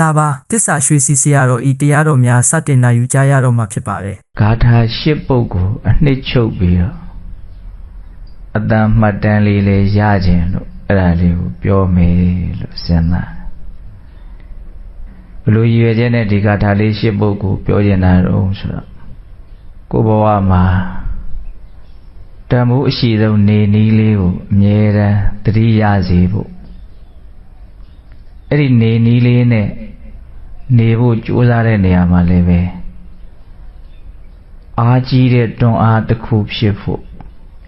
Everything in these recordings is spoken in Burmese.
လာပါတစ္ဆာရွှေစီစီရတော်ဤတရားတော်များစတင်နိုင်ယူကြရတော့မှာဖြစ်ပါတယ်ဂါထာ၈ပုဒ်ကိုအနှစ်ချုပ်ပြီးတော့အတန်မှတ်တမ်းလေးလေးရခြင်းလို့အဲ့ဒါလေးကိုပြောမယ်လို့စဉ်းစားဘလို့ရည်ရွယ်ချက်နဲ့ဒီဂါထာလေး၈ပုဒ်ကိုပြောကျင်တာတော့ဆိုတော့ကိုယ်ဘဝမှာတန်ဖိုးအရှိဆုံးနေနည်းလေးကိုအမြဲတမ်းသတိရစေဖို့အဲ့ဒီနေနည်းလေးနဲ့ နေဖို့ကြိုးစားတဲ့နေရာမှာလည်းပဲအားကြီးတဲ့တွန်းအားတစ်ခုဖြစ်ဖို့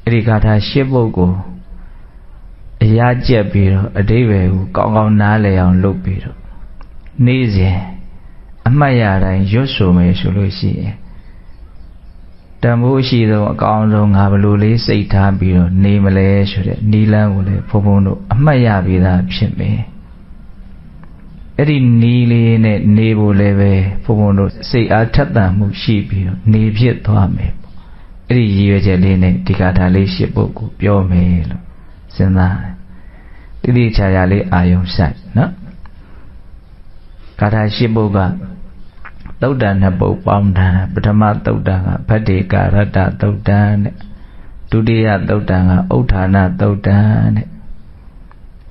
အဲ့ဒီဂါထာရှစ်ပုဒ်ကိုအရာကျက်ပြီးတော့အတိဘယ်ကိုကောင်းကောင်းနားလည်အောင်လုပ်ပြီးတော့နေ့စဉ်အမှတ်ရတိုင်းရွတ်ဆိုမယ်ဆိုလို့ရှိရင်တန်ဖိုးရှိဆုံးအကောင်းဆုံးငါဘလို့လေးစိတ်ထားပြီးတော့နေမလဲဆိုတဲ့နီလန်းကိုလည်းဘုံဘုံတို့အမှတ်ရပြီးသားဖြစ်မယ် အဲ့ဒီနီးလေးနဲ့နေဖို့လည်းပဲဘုံဘုံတို့စိတ်အားထက်သန်မှုရှိပြီးတော့နေဖြစ်သွားမယ်ပေါ့အဲ့ဒီရည်ရွယ်ချက်လေးနဲ့ဒီကထာလေးရှစ်ပုဒ်ကိုပြောမယ်လို့စဉ်းစားတိတိချာချာလေးအာယုံဆိုင်နော်ဂါထာရှစ်ပုဒ်ကသုတ်တန်နှစ်ပုဒ်ပေါင်းတာပထမသုတ်တန်ကဗတ္တေကာရတ္တသုတ်တန်တဲ့ဒုတိယသုတ်တန်ကဥဋ္ဌာဏသုတ်တန်တဲ့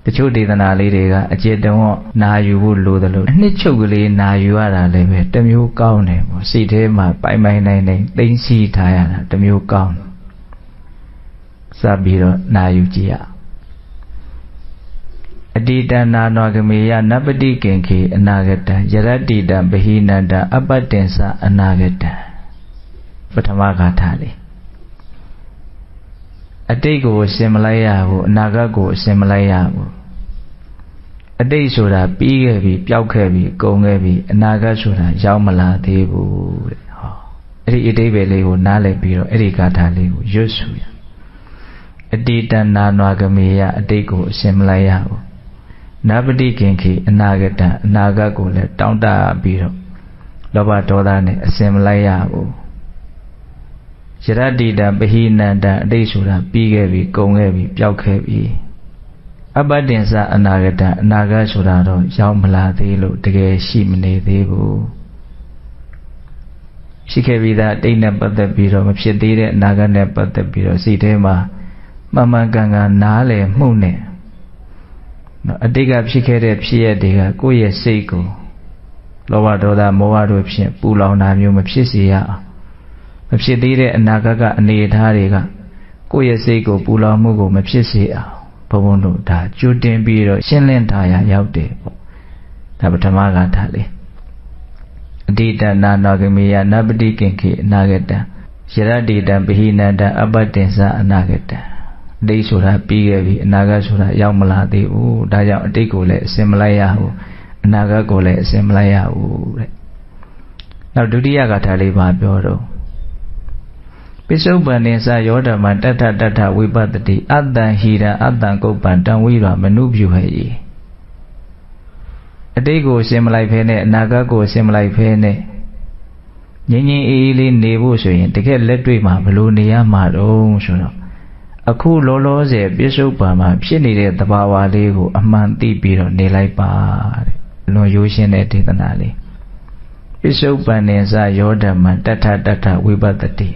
တချို့ဒေသနာလေးတွေကအကျေတုံးနာယူဖို့လိုတယ်လို့အနှစ်ချုပ်ကလေးနာယူရတာလည်းပဲတစ်မျိုးကောင်းတယ်ပေါ့စိတ်ထဲမှာပိုင်ပိုင်နိုင်နိုင်သိမ့်စီထားရတာတစ်မျိုးကောင်းတယ်စပ်ပြီးတော့နာယူကြည့်ရအတိတနာနောဂမေယနပတိကင်ခေအနာဂတံယရတိတံဗဟိနန္တအပတ္တင်္စအနာဂတံပထမဂါထာလေး အတိတ်ကိုအစင်မလိုက်ရဘူးအနာဂတ်ကိုအစင်မလိုက်ရဘူးအတိတ်ဆိုတာပြီးခဲ့ပြီပျောက်ခဲ့ပြီကုန်ခဲ့ပြီအနာဂတ်ဆိုတာရောက်မလာသေးဘူးတဲ့ဟောအဲ့ဒီအတိတ်ပဲလေးကိုနားလည်ပြီးတော့အဲ့ဒီဂါထာလေးကိုရွတ်ဆိုရအတိတနာနွာကမေယအတိတ်ကိုအစင်မလိုက်ရဘူးနဗတိခင်ခေအနာဂတအနာဂတ်ကိုလည်းတောင်းတပြီးတော့လောဘဒေါသနဲ့အစင်မလိုက်ရဘူး ယရတိတပဟိနန္တအတိတ်ဆိုတာပြီးခဲ့ပြီကုန်ခဲ့ပြီပျောက်ခဲ့ပြီအပ္ပတင်္စအနာဂတအနာဂတ်ဆိုတာတော့ရောက်မလာသေးလို့တကယ်ရှိမနေသေးဘူးရှိခဲ့ပြီးသားအတိတ်နဲ့ပတ်သက်ပြီးတော့မဖြစ်သေးတဲ့အနာဂတ်နဲ့ပတ်သက်ပြီးတော့စိတ်ထဲမှာမှန်မှန်ကန်ကန်နားလည်မှုနဲ့နော်အတိတ်ကဖြစ်ခဲ့တဲ့ဖြစ်ရတွေကကိုယ့်ရဲ့စိတ်ကိုလောဘဒေါသမောဟတို့ဖြင့်ပူလောင်တာမျိုးမဖြစ်စေရအောင် မဖြစ်သေးတဲ့အနာဂတ်ကအနေအထားတွေကကိုယ့်ရဲ့စိတ်ကိုပူလောင်မှုကိုမဖြစ်စေအောင်ဘုံဘုံတို့ဒါကြိုတင်ပြီးတော့ရှင်းလင်းထားရရောက်တယ်ပေါ့ဒါပထမကထားလေအတိတနာနာဂမေယနပတိကင်ခေအနာဂတံယရတိတံပဟိနန္တအပတ္တင်္စအနာဂတံအတိတ်ဆိုတာပြီးခဲ့ပြီအနာဂတ်ဆိုတာရောက်မလာသေးဘူးဒါကြောင့်အတိတ်ကိုလည်းအစင်မလိုက်ရဘူးအနာဂတ်ကိုလည်းအစင်မလိုက်ရဘူးတဲ့နောက်ဒုတိယဂါထာလေးပါပြောတော့ ပိစုပန်နိသယောဓမ္မတထတထဝိပတ္တိအတ္တံဟိရအတ္တံကုပ္ပံတံဝိရမနုပြုဟေအတိတ်ကိုရှင်းမလိုက်ဖဲနဲ့အနာဂတ်ကိုရှင်းမလိုက်ဖဲနဲ့ငြင်းငြင်းအေးအေးလေးနေဖို့ဆိုရင်တကယ်လက်တွေ့မှာဘယ်လိုနေရမှာတုံးဆိုတော့အခုလောလောဆယ်ပြစ္ဆုတ်ပံမှာဖြစ်နေတဲ့သဘာဝလေးကိုအမှန်သိပြီးတော့နေလိုက်ပါတဲ့လွန်ရိုးရှင်းတဲ့ဒေသနာလေးပြစ္ဆုတ်ပံနေစယောဓမ္မတထတထဝိပတ္တိ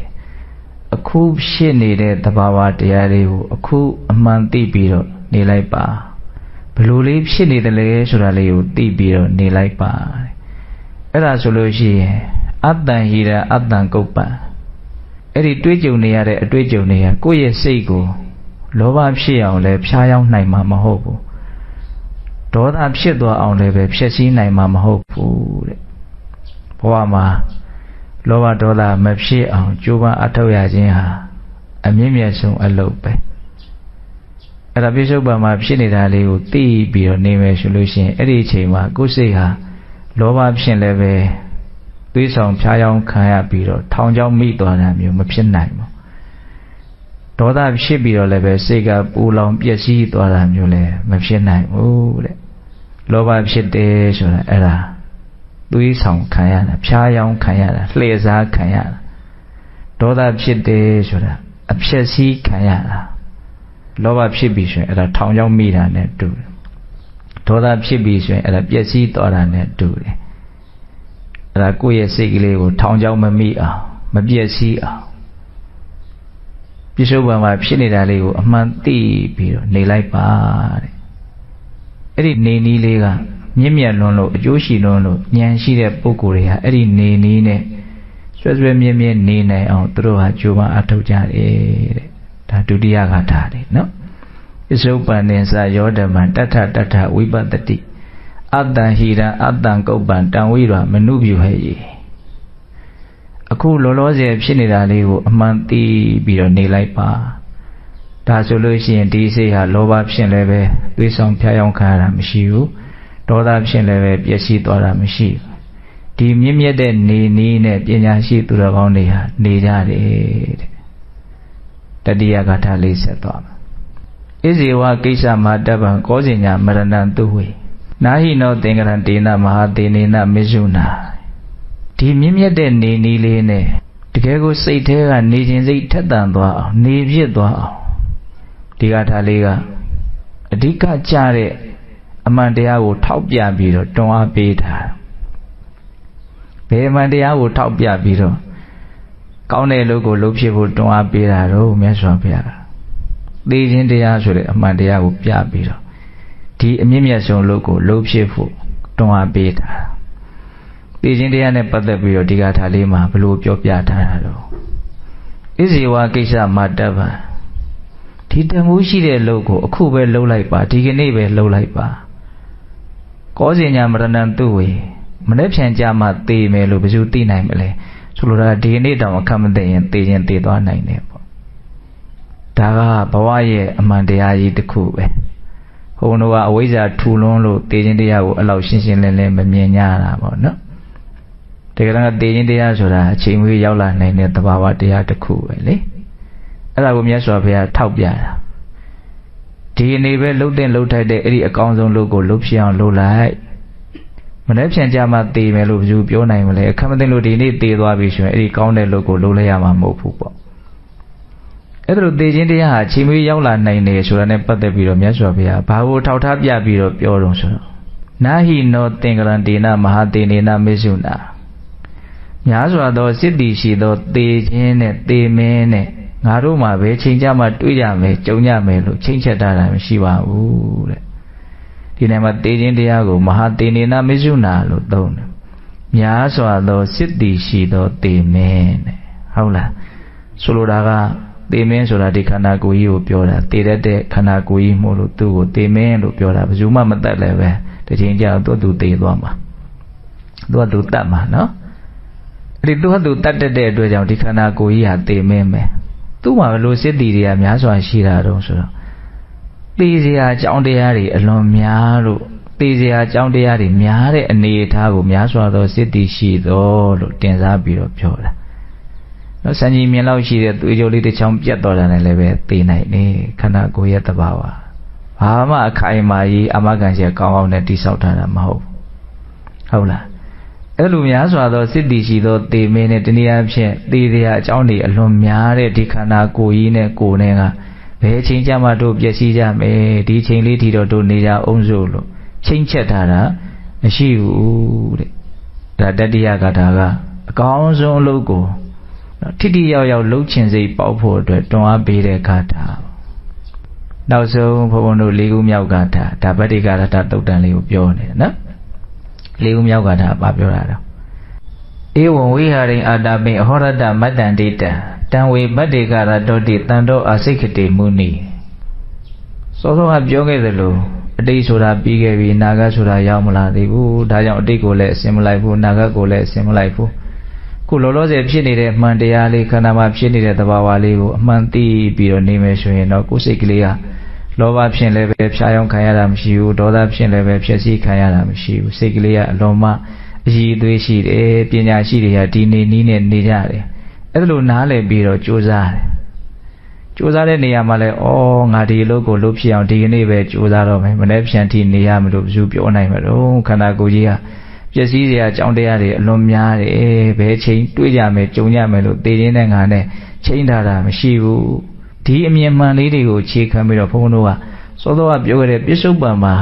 အခုဖြစ်နေတဲ့သဘာဝတရားလေးကိုအခုအမှန်သိပြီးတော့နေလိုက်ပါဘလို့လေးဖြစ်နေတယ်လဲဆိုတာလေးကိုသိပြီးတော့နေလိုက်ပါအဲ့ဒါဆိုလို့ရှိရင်အတ္တဟိရအတ္တကုပ္ပံအဲ့ဒီတွေးကြုံနေရတဲ့အတွေ့အကြုံတွေကကိုယ့်ရဲ့စိတ်ကိုလောဘဖြစ်အောင်လည်းဖြားယောင်းနိုင်မှာမဟုတ်ဘူးဒေါသဖြစ်သွားအောင်လည်းပဲဖျက်ဆီးနိုင်မှာမဟုတ်ဘူးတဲ့ဘဝမှာ လောဘဒေါသမဖြစ်အောင်ကြိုးပမ်းအထောက်ရခြင်းဟာအမြင့်မြတ်ဆုံးအလုပ်ပဲအဲ့ဒါပြစ္ဆုတ်ပံမှာဖြစ်နေတာလေးကိုသိပြီးတော့နေမယ်ဆိုလို့ရှိရင်အဲ့ဒီအချိန်မှာကိုယ်စိတ်ဟာလောဘဖြစ်လည်းပဲသွေးဆောင်ဖြားယောင်းခံရပြီးတော့ထောင်ချောင်းမိသွားတာမျိုးမဖြစ်နိုင်ဘူးဒေါသဖြစ်ပြီးတော့လည်းပဲစိတ်ကပူလောင်ပျက်စီးသွားတာမျိုးလည်းမဖြစ်နိုင်ဘူးတဲ့လောဘဖြစ်တယ်ဆိုတာအဲ့ဒါ သွေးဆောင်ခံရတာဖြားယောင်းခံရတာလှည့်စားခံရတာဒေါသဖြစ်တယ်ဆိုတာအဖြစ်စည်းခံရတာလောဘဖြစ်ပြီဆိုရင်အဲ့ဒါထောင်ချောင်းမိတာနဲ့တူတယ်ဒေါသဖြစ်ပြီဆိုရင်အဲ့ဒါပျက်စီးသွားတာနဲ့တူတယ်အဲ့ဒါကိုယ့်ရဲ့စိတ်ကလေးကိုထောင်ချောင်းမမိအောင်မပျက်စီးအောင်ပြစ္ဆုတ်ပံမှာဖြစ်နေတာလေးကိုအမှန်သိပြီးတော့နေလိုက်ပါတဲ့အဲ့ဒီနေနည်းလေးက မြင့်မြတ်လွန်းလို့အကျိုးရှိလွန်းလို့ဉာဏ်ရှိတဲ့ပုဂ္ဂိုလ်တွေဟာအဲ့ဒီနေနည်းနဲ့ဆွဲဆွဲမြဲမြဲနေနိုင်အောင်သူတို့ဟာကြိုးပမ်းအထောက်ကြတယ်တဲ့ဒါဒုတိယဂါထာတွေနော်ပစ္စုပန်နေစာယောဓမ္မတထတထဝိပတ္တိအတ္တဟိရံအတ္တံကုပ္ပံတံဝိရမနုပြုဟဲ့ရေအခုလောလောဆယ်ဖြစ်နေတာလေးကိုအမှန်သိပြီးတော့နေလိုက်ပါဒါဆိုလို့ရှိရင်ဒီစိတ်ဟာလောဘဖြစ်လည်းပဲသွေးဆောင်ဖျားယောင်းခံရတာမရှိဘူး ဒေါသဖြစ်လည်းပဲပျက်စီးသွားတာမရှိဘူးဒီမြင့်မြတ်တဲ့နေနည်းနဲ့ပညာရှိသူတော်ကောင်းတွေဟာနေကြတယ်တဲ့တတိယဂါထာလေးဆက်သွားမှာဣဇေဝကိစ္စမတပံကောဇင်ညာမရဏံသူဝေနာဟိနောသင်္ကရံတေနမဟာတေနေနမေဇုနာဒီမြင့်မြတ်တဲ့နေနည်းလေးနဲ့တကယ်ကိုစိတ်แท้ကနေခြင်းစိတ်ထက်သန်သွားအောင်နေပြစ်သွားအောင်ဒီဂါထာလေးကအဓိကကြတဲ့ အမှန်တရားကိုထောက်ပြပြီးတော့တွန်းအားပေးတာဘယ်အမှန်တရားကိုထောက်ပြပြီးတော့ကောင်းတဲ့လူကိုလှုပ်ဖြစ်ဖို့တွန်းအားပေးတာတော့မြတ်စွာဘုရားသိခြင်းတရားဆိုတဲ့အမှန်တရားကိုပြပြီးတော့ဒီအမြင့်မြတ်ဆုံးလူကိုလှုပ်ဖြစ်ဖို့တွန်းအားပေးတာသိခြင်းတရားနဲ့ပတ်သက်ပြီးတော့ဒီကထာလေးမှာဘလို့ပြောပြထားတာတော့ဣဇေဝကိစ္စမတ္တဗံဒီတမှုရှိတဲ့လူကိုအခုပဲလှုပ်လိုက်ပါဒီကနေ့ပဲလှုပ်လိုက်ပါ ကောဇင်ညာမရဏံသူဝေမနေ့ဖြန်ကြမှာသေမယ်လို့ဘယ်သူသိနိုင်မလဲဆိုလိုတာဒီကနေ့တောင်အခက်မသိရင်သေခြင်းသေသွားနိုင်တယ်ပေါ့ဒါကဘဝရဲ့အမှန်တရားကြီးတစ်ခုပဲဘုံတို့ကအဝိဇ္ဇာထူလွန်းလို့သေခြင်းတရားကိုအဲ့လောက်ရှင်းရှင်းလင်းလင်းမမြင်ကြတာပေါ့နော်တကယ်တော့သေခြင်းတရားဆိုတာအချိန်မွေးရောက်လာနိုင်တဲ့သဘာဝတရားတစ်ခုပဲလေအဲ့ဒါကိုမြတ်စွာဘုရားထောက်ပြတာ ဒီအနေပဲလှုပ်တဲ့လှုပ်ထိုက်တဲ့အဲ့ဒီအကောင်းဆုံးလုပ်ကိုလှုပ်ဖြစ်အောင်လုပ်လိုက်မနေ့ဖြန်ကြမှာသေမယ်လို့ဘယ်သူပြောနိုင်မလဲအခက်မသိလို့ဒီနေ့သေသွားပြီဆိုရင်အဲ့ဒီကောင်းတဲ့လုပ်ကိုလုပ်လိုက်ရမှာမဟုတ်ဘူးပေါ့အဲ့ဒါလို့သေခြင်းတရားဟာချိန်မွေးရောက်လာနိုင်တယ်ဆိုတာနဲ့ပတ်သက်ပြီးတော့မြတ်စွာဘုရားဘာကိုထောက်ထားပြပြီးတော့ပြောတော့ဆိုတော့နာဟိနောသင်္ကရံတေနမဟာတေနေနမေစုနာများစွာသောစစ်တီရှိသောသေခြင်းနဲ့သေမင်းနဲ့ ငါတို့မှာပဲချိန်ကြမှာတွေ့ကြမယ်ကြုံကြမယ်လို့ချိန်ချက်တာမရှိပါဘူးတဲ့ဒီနေရာမှာတေခြင်းတရားကိုမဟာတေနေနာမေစုနာလို့သုံးတယ်များစွာသောစစ်တီရှိသောသေမင်းတဲ့ဟုတ်လားဆိုလိုတာကသေမင်းဆိုတာဒီခန္ဓာကိုယ်ကြီးကိုပြောတာသေတတ်တဲ့ခန္ဓာကိုယ်ကြီးမို့လို့သူ့ကိုသေမင်းလို့ပြောတာဘယ်သူမှမတတ်လည်းပဲတချိန်ကျတော့သူ့သူသေသွားမှာသူ့သူတတ်မှာနော်အဲ့ဒီသူ့သူတတ်တတ်တဲ့အတွက်ကြောင့်ဒီခန္ဓာကိုယ်ကြီးဟာသေမင်းပဲ သူ့မှာဘလို့စစ်တီတွေကများစွာရှိတာတော့ဆိုတော့သေစရာအကြောင်းတရားတွေအလွန်များလို့သေစရာအကြောင်းတရားတွေများတဲ့အနေအထားကိုများစွာသောစစ်တီရှိသောလို့တင်စားပြီးတော့ပြောတာနော်စံကြီးမြင်လောက်ရှိတဲ့သွေးကြိုးလေးတစ်ချောင်းပြတ်သွားတာနဲ့လည်းပဲသေနိုင်နေခန္ဓာကိုယ်ရဲ့တဘာဝဘာမှအခိုင်အမာကြီးအမကန်ချက်ကောင်းကောင်းနဲ့တိဆောက်ထားတာမဟုတ်ဟုတ်လား အဲ့လိုများစွာသောစစ်တီရှိသောသေမင်းနဲ့တနည်းအားဖြင့်သေတရားအကြောင်းတွေအလွန်များတဲ့ဒီခန္ဓာကိုယ်ကြီးနဲ့ကိုယ်နဲ့ကဘယ်ချိန်ကြမှာတို့ပျက်စီးကြမယ်ဒီချိန်လေးထီတော့တို့နေကြအောင်စို့လို့ချိန်ချက်ထားတာမရှိဘူးတဲ့ဒါတတိယကထာကအကောင်းဆုံးအလုပ်ကိုထိထိရောက်ရောက်လှုပ်ချင်စိတ်ပေါက်ဖို့အတွက်တွန်းအားပေးတဲ့ဂါထာနောက်ဆုံးဘုန်းဘုန်းတို့လေးခုမြောက်ဂါထာဒါပတ္တိကာရတတုတ်တန်လေးကိုပြောနေတယ်နော် လေးခုမြောက်ကထာပါပြောတာတော့ဧဝံဝိဟာရိအာတာပိအဟောရတမတ္တန္တိတံတံဝေပတ္တိကာရတောတိတန်တောအာစိတ်ခတိမုနိစောစောကပြောခဲ့သလိုအတိတ်ဆိုတာပြီးခဲ့ပြီအနာဂတ်ဆိုတာရောက်မလာသေးဘူးဒါကြောင့်အတိတ်ကိုလည်းအစင်မလိုက်ဘူးအနာဂတ်ကိုလည်းအစင်မလိုက်ဘူးခုလောလောဆယ်ဖြစ်နေတဲ့အမှန်တရားလေးခန္ဓာမှာဖြစ်နေတဲ့သဘာဝလေးကိုအမှန်သိပြီးတော့နေမယ်ဆိုရင်တော့ကိုယ်စိတ်ကလေးက လောဘဖြစ်လည်းပဲဖြာယောင်းခံရတာမရှိဘူးဒေါသဖြစ်လည်းပဲဖြစ်စီခံရတာမရှိဘူးစိတ်ကလေးကအလုံးမအည်အသွေးရှိတယ်ပညာရှိတွေကဒီနေနည်းနဲ့နေကြတယ်အဲ့ဒါလိုနားလည်ပြီးတော့ကြိုးစားတယ်ကြိုးစားတဲ့နေရာမှာလဲဩငါဒီအလုပ်ကိုလုပ်ဖြစ်အောင်ဒီကနေ့ပဲကြိုးစားတော့မယ်မနေ့ဖြန်ထိနေရမလို့ဘယ်သူပြောနိုင်မလို့ခန္ဓာကိုယ်ကြီးကပျက်စီးစရာအကြောင်းတရားတွေအလွန်များတယ်ဘယ်ချိန်တွေ့ကြမယ်ကြုံကြမယ်လို့သိရင်းနဲ့ငါနဲ့ချိန်ထားတာမရှိဘူး ဒီအမြင်မှန်လေးတွေကိုခြေခံပြီးတော့ဘုန်းဘုန်းတို့ကစောစောကပြောခဲ့တဲ့ပြစ္ဆုတ်ပံမှာ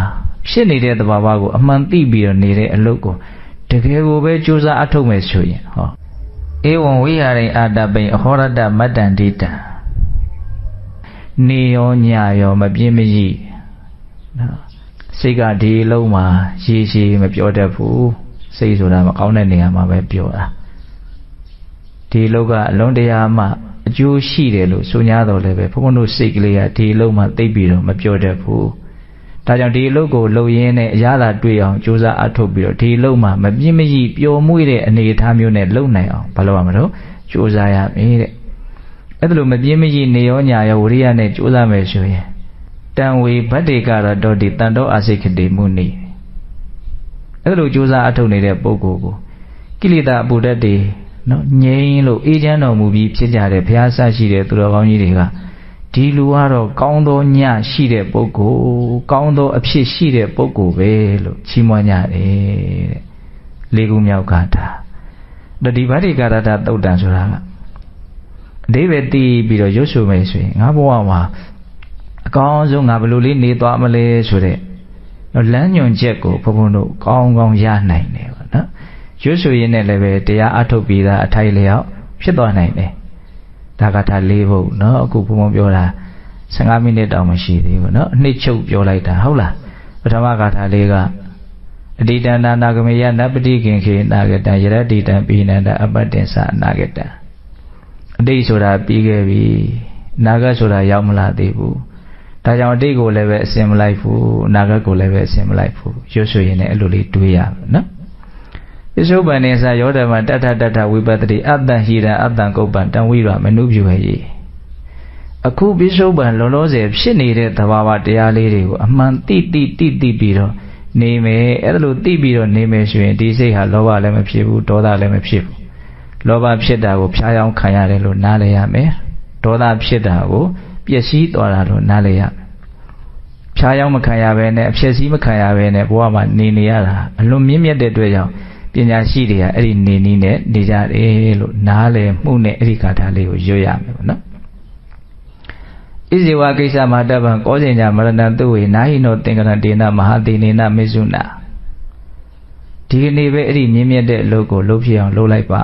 ဖြစ်နေတဲ့သဘာဝကိုအမှန်သိပြီးတော့နေတဲ့အလုပ်ကိုတကယ်ကိုပဲကြိုးစားအထုတ်မယ်ဆိုရင်ဟောဧဝံဝိဟာရိအာတပိအဟောရတမတ္တန္တိတံနေရောညရောမပြင်းမကြီးနော်စိတ်ကဒီလုံးမှာရေရှည်မပြောတတ်ဘူးစိတ်ဆိုတာမကောင်းတဲ့နေရာမှာပဲပြောတာဒီလောကအလုံးတရားမှ အကျိုးရှိတယ်လို့ဆို냐တော့လည်းပဲဘုန်းဘုန်းတို့စိတ်ကလေးကဒီလုံးမှသိပြီးတော့မပြောတတ်ဘူးဒါကြောင့်ဒီအလုပ်ကိုလုပ်ရင်းနဲ့အရသာတွေ့အောင်ကြိုးစားအထုတ်ပြီးတော့ဒီအလုပ်မှာမပြင်းမကြီးပျော်မွေ့တဲ့အနေအထားမျိုးနဲ့လုပ်နိုင်အောင်ဘာလို့ရမလို့ကြိုးစားရမယ်တဲ့အဲ့ဒါလိုမပြင်းမကြီးနေရောညာရောဝရိယနဲ့ကြိုးစားမယ်ဆိုရင်တံဝေဗတ္တေကရတောတိတန်တောအာစိခတိမုနိအဲ့ဒါလိုကြိုးစားအထုတ်နေတဲ့ပုဂ္ဂိုလ်ကိုကိလေသာအပူဓာတ်တွေ နော်ငြိမ်းလို့အေးချမ်းတော်မူပြီးဖြစ်ကြတဲ့ဘုရားဆရှိတဲ့သူတော်ကောင်းကြီးတွေကဒီလူကတော့ကောင်းသောညရှိတဲ့ပုဂ္ဂိုလ်ကောင်းသောအဖြစ်ရှိတဲ့ပုဂ္ဂိုလ်ပဲလို့ချီးမွမ်းကြတယ်တဲ့လေးခုမြောက်ကတာတတိဗတ္တိကာရတသုတ်တံဆိုတာကအတိပဲတီးပြီးတော့ရွတ်ဆိုမယ်ဆိုရင်ငါဘဝမှာအကောင်းဆုံးငါဘယ်လိုလေးနေသွားမလဲဆိုတဲ့လမ်းညွန်ချက်ကိုဘုံဘုံတို့ကောင်းကောင်းရနိုင်တယ်ပေါ့နော် ရွတ်ဆိုရင်းနဲ့လည်းပဲတရားအထုတ်ပြီးသားအထိုက်လျောက်ဖြစ်သွားနိုင်တယ်ဒါကထာ၄ဘုတ်เนาะအခုဘုံဘုံပြောတာ15မိနစ်တောင်မရှိသေးဘူးเนาะအနှစ်ချုပ်ပြောလိုက်တာဟုတ်လားပထမဂါထာလေးကအတိတန္တနာဂမေယနပတိခင်ခေနာဂတယရတိတံပိဏန္တအပတ္တင်္စအနာဂတအတိတ်ဆိုတာပြီးခဲ့ပြီနာဂတ်ဆိုတာရောက်မလာသေးဘူးဒါကြောင့်အတိတ်ကိုလည်းပဲအစင်မလိုက်ဘူးအနာဂတ်ကိုလည်းပဲအစင်မလိုက်ဘူးရွတ်ဆိုရင်လည်းအဲ့လိုလေးတွေးရမယ်နော် ပစ္စုပန်နေစာယောဓမ္မတထတထဝိပတ္တိအတ္တဟိရအတ္တကုပ္ပံတံဝိရမနုပြုဟေအခုပစ္စုပန်လောလောဆယ်ဖြစ်နေတဲ့သဘာဝတရားလေးတွေကိုအမှန်တိတိတိတိပြီးတော့နေမယ်အဲ့ဒါလို့သိပြီးတော့နေမယ်ဆိုရင်ဒီစိတ်ဟာလောဘလည်းမဖြစ်ဘူးဒေါသလည်းမဖြစ်ဘူးလောဘဖြစ်တာကိုဖျားယောင်းခံရတယ်လို့နားလည်ရမယ်ဒေါသဖြစ်တာကိုပျက်စီးသွားတာလို့နားလည်ရမယ်ဖျားယောင်းမခံရဘဲနဲ့အဖြစ်စည်းမခံရဘဲနဲ့ဘဝမှာနေနေရတာအလွန်မြင့်မြတ်တဲ့အတွက်ကြောင့် ပညာရှိတွေကအဲ့ဒီနေနည်းနဲ့နေကြတယ်လို့နားလည်မှုနဲ့အဲ့ဒီကာထာလေးကိုရွတ်ရမယ်ပေါ့နော်ဣဇေဝကိစ္စမတပံကောဇင်ညာမရဏတုဝေနာဟိနောသင်္ကရတေနမဟာတိနေနမေဇုနာဒီကနေ့ပဲအဲ့ဒီမြင့်မြတ်တဲ့အလုပ်ကိုလုပ်ဖြစ်အောင်လုပ်လိုက်ပါ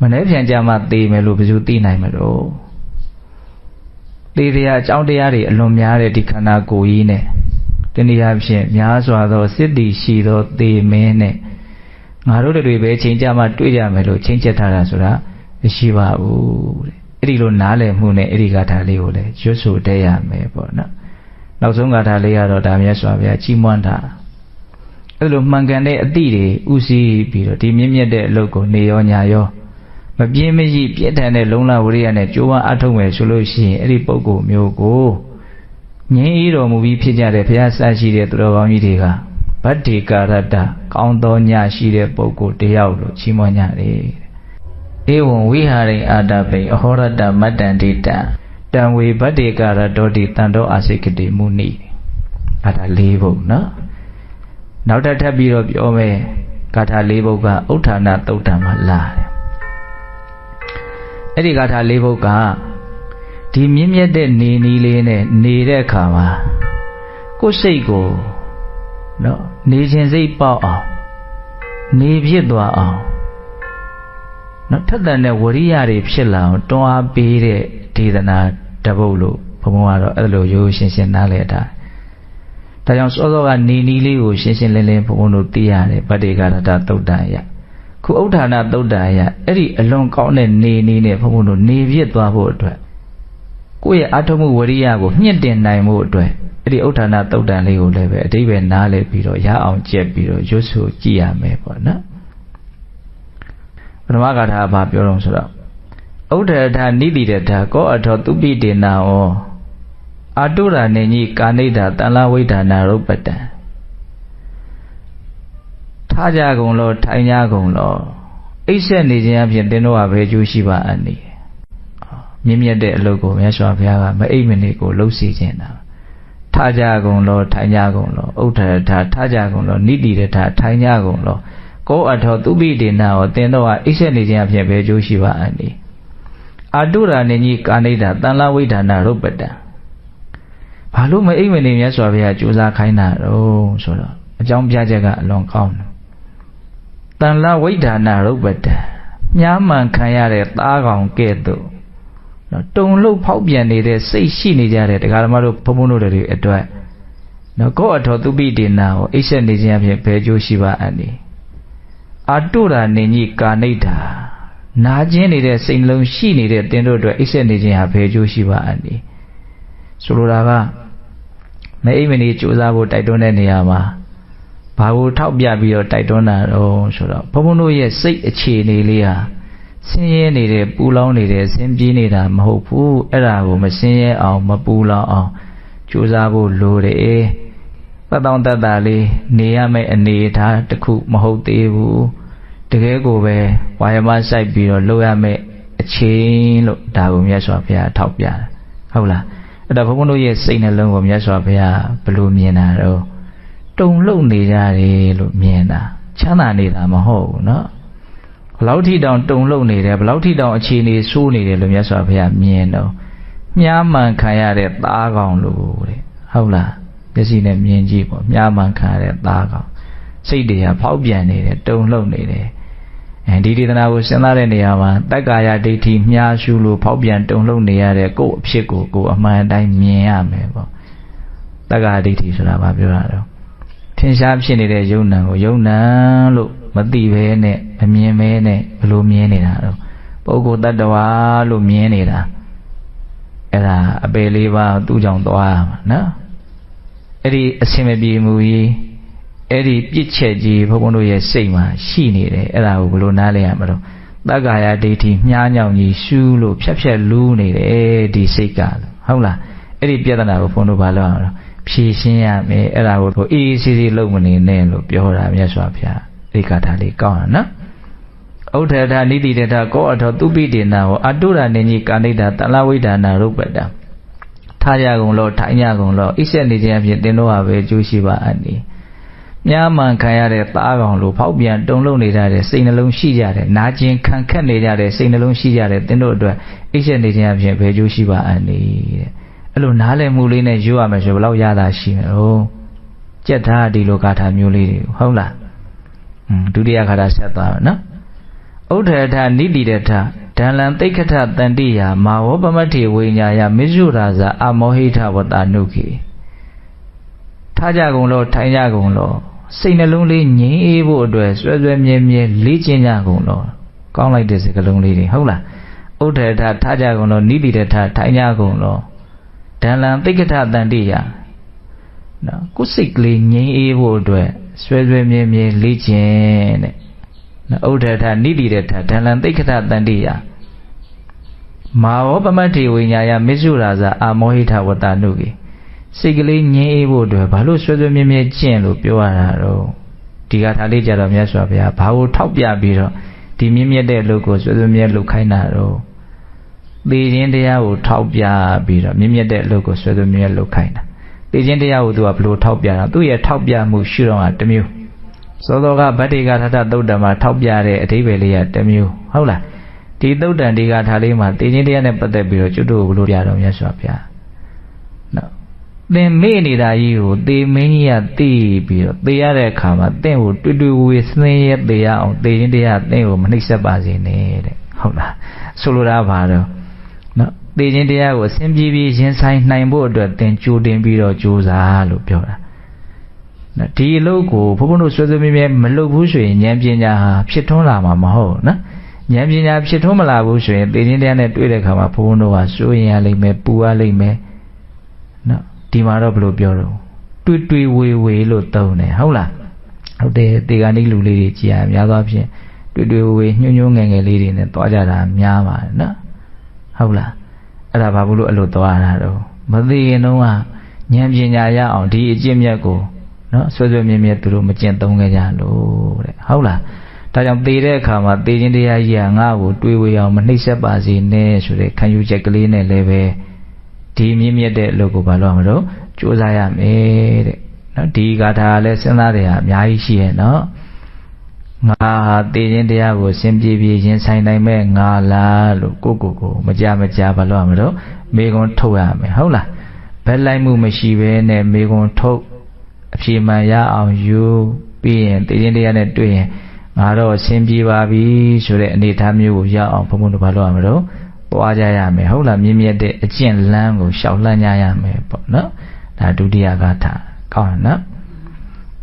မနေ့ပြန်ကြမှာသိမယ်လို့ဘယ်သူသိနိုင်မလို့သေတရားအကြောင်းတရားတွေအလွန်များတဲ့ဒီခန္ဓာကိုယ်ကြီးနဲ့တနည်းအားဖြင့်များစွာသောစစ်တီရှိသောသေမင်းနဲ့ ငါတို့တွေပဲချိန်ကြမှာတွေ့ကြမယ်လို့ချိန်ချက်ထားတာဆိုတာမရှိပါဘူးတဲ့အဲ့ဒီလိုနားလည်မှုနဲ့အဲ့ဒီဂါထာလေးကိုလည်းရွတ်ဆိုတတ်ရမယ်ပေါ့နော်နောက်ဆုံးဂါထာလေးကတော့ဒါမြတ်စွာဘုရားကြီးမွမ်းတာအဲ့လိုမှန်ကန်တဲ့အသည့်တွေဥစည်းပြီးတော့ဒီမြင့်မြတ်တဲ့အလုပ်ကိုနေရောညာရောမပြင်းမကြီးပြည့်ထန်တဲ့လုံလဝရိယနဲ့ကြိုးဝါအထုတ်မယ်ဆိုလို့ရှိရင်အဲ့ဒီပုဂ္ဂိုလ်မျိုးကိုငြင်းဤတော်မူပြီးဖြစ်ကြတဲ့ဘုရားဆရှိတဲ့သူတော်ကောင်းကြီးတွေက ဗတ္တိကာရတ္တကောင်းသောညရှိတဲ့ပုဂ္ဂိုလ်တယောက်လို့ချီးမွမ်းကြတယ်ဧဝံဝိဟာရိအာတပိအဟောရတမတ္တန္တိတံတံဝေဗတ္တေကာရတောတိတန်တောအာစိကတိမုနိအာဒါ၄ဘုတ်နော်နောက်တစ်ထပ်ပြီးတော့ပြောမယ်ဂါထာ၄ဘုတ်ကဥဋ္ဌာဏသုတ်တံမှာလာတယ်အဲ့ဒီဂါထာ၄ဘုတ်ကဒီမြင့်မြတ်တဲ့နေနီးလေးနဲ့နေတဲ့အခါမှာကိုယ်စိတ်ကို နော်နေခြင်းစိတ်ပေါက်အောင်နေဖြစ်သွားအောင်နော်ထက်တန်တဲ့ဝရိယတွေဖြစ်လာအောင်တွန်းအားပေးတဲ့ဒေသနာတပုတ်လို့ဘုံဘုံကတော့အဲ့လိုရိုးရှင်းရှင်းနားလည်တာဒါကြောင့်စောစောကနေနီးလေးကိုရှင်းရှင်းလင်းလင်းဘုံဘုံတို့သိရတယ်ဗတ္တေကရတသုတ်တန်ရခုဥဋ္ဌာဏသုတ်တန်ရအဲ့ဒီအလွန်ကောင်းတဲ့နေနီးနဲ့ဘုံဘုံတို့နေပြစ်သွားဖို့အတွက် ကိုယ့်ရဲ့အထုံးမှုဝရိယကိုမြင့်တင်နိုင်မှုအတွက်အဲ့ဒီဥဋ္ဌာဏသုတ်တန်လေးကိုလည်းပဲအတိပ္ပယ်နားလည်ပြီးတော့ရအောင်ကြက်ပြီးတော့ရွတ်ဆိုကြည့်ရမယ်ပေါ့နော်ပထမဂါထာဘာပြောတော့ဆိုတော့ဥဒ္ဒရထနိတိရထကောအထောသူပိတေနာဩအာတုရာနေကြီးကာနိဒာတန်လာဝိဒါနာရုပ်ပတံထားကြကုန်လောထိုင်ကြကုန်လောအိပ်ဆက်နေခြင်းအပြင်သင်တို့ကဘယ်ကျိုးရှိပါအန်နေ မြင့်မြတ်တဲ့အလုပ်ကိုမြတ်စွာဘုရားကမအိပ်မနေကိုလှုပ်စီခြင်းတာထားကြကုန်လောထိုင်ကြကုန်လောဥဒ္ဒရထထားကြကုန်လောနိတိရထထိုင်ကြကုန်လောကိုအထောသူပိဒေနာဟောတင်တော့အိဆက်နေခြင်းအဖြစ်ပဲကျိုးရှိပါအန်ဒီအာတုရာနေကြီးကာနိဒာတန်လာဝိဒါနာရုပ်ပတံဘာလို့မအိမ်မနေမြတ်စွာဘုရားကြိုးစားခိုင်းတာတော့ဆိုတော့အကြောင်းပြချက်ကအလွန်ကောင်းတယ်တန်လဝိဒါနာရုပ်ပတံမြားမှန်ခံရတဲ့သားကောင်ကဲ့သို့ နော်တုံလုတ်ဖောက်ပြန်နေတဲ့စိတ်ရှိနေကြတဲ့တရားဓမ္မတို့ဘုံဘုံတို့တွေအတွက်နော်ကိုယ်အထောသူပိတေနာကိုအိပ်ဆက်နေခြင်းအဖြစ်ဘယ်ကျိုးရှိပါအပ်နေအာတုရာနေကြီးကာနိဋ္ဌာနာကျင်နေတဲ့စိတ်လုံးရှိနေတဲ့တင်းတို့အတွက်အိပ်ဆက်နေခြင်းဟာဘယ်ကျိုးရှိပါအပ်နေဆိုလိုတာကမအိမ်မနေစူးစမ်းဖို့တိုက်တွန်းတဲ့နေရာမှာဘာကိုထောက်ပြပြီးတော့တိုက်တွန်းတာတော့ဆိုတော့ဘုံဘုံတို့ရဲ့စိတ်အခြေအနေလေးဟာ ဆင်းရဲနေတဲ့ပူလောင်နေတဲ့ဆင်းပြေးနေတာမဟုတ်ဘူးအဲ့ဒါကိုမဆင်းရဲအောင်မပူလောင်အောင်ကြိုးစားဖို့လိုတယ်ပတ်တောင်တတ်တာလေးနေရမယ့်အနေအထားတစ်ခုမဟုတ်သေးဘူးတကယ်ကိုပဲဝါယမစိုက်ပြီးတော့လုပ်ရမယ့်အချိန်လို့ဒါကိုမြတ်စွာဘုရားထောက်ပြတာဟုတ်လားအဲ့ဒါဘုန်းဘုန်းတို့ရဲ့စိတ်နှလုံးကိုမြတ်စွာဘုရားဘယ်လိုမြင်တာတော့တုံလုံနေကြတယ်လို့မြင်တာချမ်းသာနေတာမဟုတ်ဘူးเนาะ ဘလောက်ထိတောင်တုံလုံနေတယ်ဘလောက်ထိတောင်အခြေအနေဆိုးနေတယ်လို့မြတ်စွာဘုရားမြင်တော့မြားမှန်ခံရတဲ့သားကောင်လို့တဲ့ဟုတ်လားမျက်စိနဲ့မြင်ကြည့်ပေါ့မြားမှန်ခံရတဲ့သားကောင်စိတ်တွေကဖောက်ပြန်နေတယ်တုံလုံနေတယ်အဲဒီဒေသနာကိုစဉ်းစားတဲ့နေရာမှာတက္ကာယဒိဋ္ဌိမြားရှုလို့ဖောက်ပြန်တုံလုံနေရတဲ့ကိုယ့်အဖြစ်ကိုကိုယ်အမှန်တိုင်းမြင်ရမယ်ပေါ့တက္ကာယဒိဋ္ဌိဆိုတာဘာပြောတာတော့ထင်ရှားဖြစ်နေတဲ့ယုံနံကိုယုံနံလို့ မသိဘဲနဲ့မမြင်ဘဲနဲ့ဘလို့မြင်နေတာတော့ပုဂ္ဂိုလ်တ attva လို့မြင်နေတာအဲ့ဒါအပေလေးပါသူ့ကြောင့်သွားရမှာနော်အဲ့ဒီအစင်မပြေမှုကြီးအဲ့ဒီပြစ်ချက်ကြီးဘုန်းဘုန်းတို့ရဲ့စိတ်မှာရှိနေတယ်အဲ့ဒါကိုဘလို့နားလဲရမှာတော့တက္ကာယဒိဋ္ဌိမြားညောင်ကြီးရှူးလို့ဖြက်ဖြက်လူးနေတယ်ဒီစိတ်ကဟုတ်လားအဲ့ဒီပြဿနာကိုဘုန်းတို့ဘာလို့အောင်ဖြေရှင်းရမယ်အဲ့ဒါကိုအေးအေးဆေးဆေးလုပ်မနေနဲ့လို့ပြောတာမြတ်စွာဘုရား ဒီကထာလေးကောင်းတာနော်ဥဒ္ဓထာနိတိတထကောအထောသူပိတေနာဟောအတုရနေကြီးကာဏိတာတလဝိဒါနာရုပ်ပတံထားရကုန်လို့ထိုင်ရကုန်လို့အိဆက်နေခြင်းအဖြစ်သင်တို့ဟာပဲအကျိုးရှိပါအပ်နေမြားမှန်ခံရတဲ့သားကောင်လို့ဖောက်ပြန်တုံလုံးနေကြတဲ့စိတ်နှလုံးရှိကြတဲ့နာကျင်ခံခက်နေကြတဲ့စိတ်နှလုံးရှိကြတဲ့သင်တို့အတွက်အိဆက်နေခြင်းအဖြစ်ပဲအကျိုးရှိပါအပ်နေတဲ့အဲ့လိုနားလည်မှုလေးနဲ့ယူရမယ်ဆိုဘယ်လောက်ရတာရှိမလို့ကြက်ထားဒီလိုကာထာမျိုးလေးတွေဟုတ်လားอืม ဒုတိယခါတာဆက်သွားမယ်နော်ဥဒ္ဓထနိတိတထဒံလံသိက္ခထတန်တိယမာဝပမတိဝိညာယမေဇုရာဇအမောဟိထဝတနုခိထားကြကုန်လို့ထိုင်ကြကုန်လို့စိတ်နှလုံးလေးငြိမ်းအေးဖို့အတွက်ဆွဲဆွဲမြဲမြဲလေ့ကျင့်ကြကုန်လို့ကောင်းလိုက်တဲ့စကားလုံးလေးတွေဟုတ်လားဥဒ္ဓထထားကြကုန်လို့နိတိတထထိုင်ကြကုန်လို့ဒံလံသိက္ခထတန်တိယနော်ကိုယ်စိတ်ကလေးငြိမ်းအေးဖို့အတွက် ဆွဲဆွဲမြဲမြဲလေ့ကျင့်တဲ့နော်ဥဒ္ဓထနိတိတထဒံလံသိက္ခထတန်တိယမာဝပမတ္တိဝိညာယမစ္ဆုရာဇအာမောဟိထဝတ္တနုကေစိတ်ကလေးငြိမ်းအေးဖို့အတွက်ဘာလို့ဆွဲဆွဲမြဲမြဲကျင့်လို့ပြောရတာတော့ဒီကထာလေးကြတော့မြတ်စွာဘုရားဘာလို့ထောက်ပြပြီးတော့ဒီမြင့်မြတ်တဲ့အလုပ်ကိုဆွဲဆွဲမြဲလုပ်ခိုင်းတာတော့သေခြင်းတရားကိုထောက်ပြပြီးတော့မြင့်မြတ်တဲ့အလုပ်ကိုဆွဲဆွဲမြဲလုပ်ခိုင်းတာ သေခြင်းတရားကိုသူကဘလို့ထောက်ပြတာသူ့ရဲ့ထောက်ပြမှုရှုတော့ကတစ်မျိုးစောစောကဗတ္တိကထထသုတ်တံမှာထောက်ပြတဲ့အဓိပ္ပာယ်လေးကတစ်မျိုးဟုတ်လားဒီသုတ်တံဒီကထာလေးမှာသေခြင်းတရားနဲ့ပတ်သက်ပြီးတော့ကျွတ်တို့ဘလို့ပြတော်မြတ်စွာဘုရားနော်သင်မေ့နေတာကြီးကိုသေမင်းကြီးကသိပြီးတော့သေရတဲ့အခါမှာသင်ကိုတွေ့တွေ့ဝေစင်းရဲသေရအောင်သေခြင်းတရားသင်ကိုမနှိမ့်ဆက်ပါစေနဲ့တဲ့ဟုတ်လားဆိုလိုတာဘာတော့နော် သေခြင်းတရားကိုအစဉ်ပြေပြေရင်ဆိုင်နိုင်ဖို့အတွက်သင်ကြိုတင်ပြီးတော့ကြိုးစားလို့ပြောတာနော်ဒီအလုပ်ကိုဘုဘုတို့ဆွေးဆွေးမြဲမြဲမလုပ်ဘူးဆိုရင်ဉာဏ်ပညာဟာဖြစ်ထွန်းလာမှာမဟုတ်နော်ဉာဏ်ပညာဖြစ်ထွန်းမလာဘူးဆိုရင်သေခြင်းတရားနဲ့တွေ့တဲ့အခါမှာဘုဘုတို့ကစိုးရင်ရလိမ့်မယ်ပူရလိမ့်မယ်နော်ဒီမှာတော့ဘယ်လိုပြောတော့တွေ့တွေ့ဝေဝေလို့သုံးတယ်ဟုတ်လားဟုတ်တယ်တေဂာနိလူလေးတွေကြည်ရများသောဖြင့်တွေ့တွေ့ဝေဝေညှို့ညှို့ငယ်ငယ်လေးတွေနဲ့တွားကြတာများပါတယ်နော်ဟုတ်လား အဲ့ဒါဘာဘူးလို့အဲ့လိုသွားတာတော့မသိရင်တော့ဉာဏ်ပညာရအောင်ဒီအကျင့်မြတ်ကိုနော်ဆွဲဆွဲမြဲမြဲသူတို့မကျင့်သုံးခဲ့ကြလို့တဲ့ဟုတ်လားဒါကြောင့်သေတဲ့အခါမှာသေခြင်းတရားကြီးကငါ့ကိုတွေးဝေအောင်မနှိမ့်ဆက်ပါစေနဲ့ဆိုတဲ့ခံယူချက်ကလေးနဲ့လည်းပဲဒီမြင့်မြတ်တဲ့အလုပ်ကိုဘာလို့မလို့ကြိုးစားရမယ်တဲ့နော်ဒီဂါထာလည်းစဉ်းစားတယ်ဟာအများကြီးရှိရဲ့နော် ငါဟာသေခြင်းတရားကိုစင်ပြေပြေရင်ဆိုင်နိုင်မဲ့ငါလားလို့ကိုကိုကိုမကြမကြဘာလို့မလို့မေကွန်းထုတ်ရမယ်ဟုတ်လားဘဘက်လိုက်မှုမရှိဘဲနဲ့မေကွန်ထုတ်အဖြေမှန်ရအောင်ယူပြီးရင်တည်ရင်တရားနဲ့တွေ့ရင်ငါတော့အဆင်ပြေပါပြီဆိုတဲ့အနေအထားမျိုးကိုရအောင်ဘုံဘုံတို့ဘာလို့ရမလို့ပွားကြရမယ်ဟုတ်လားမြင့်မြတ်တဲ့အကျင့်လမ်းကိုရှောက်လှမ်းကြရမယ်ပေါ့နော်ဒါဒုတိယဂါထာကောင်းနော်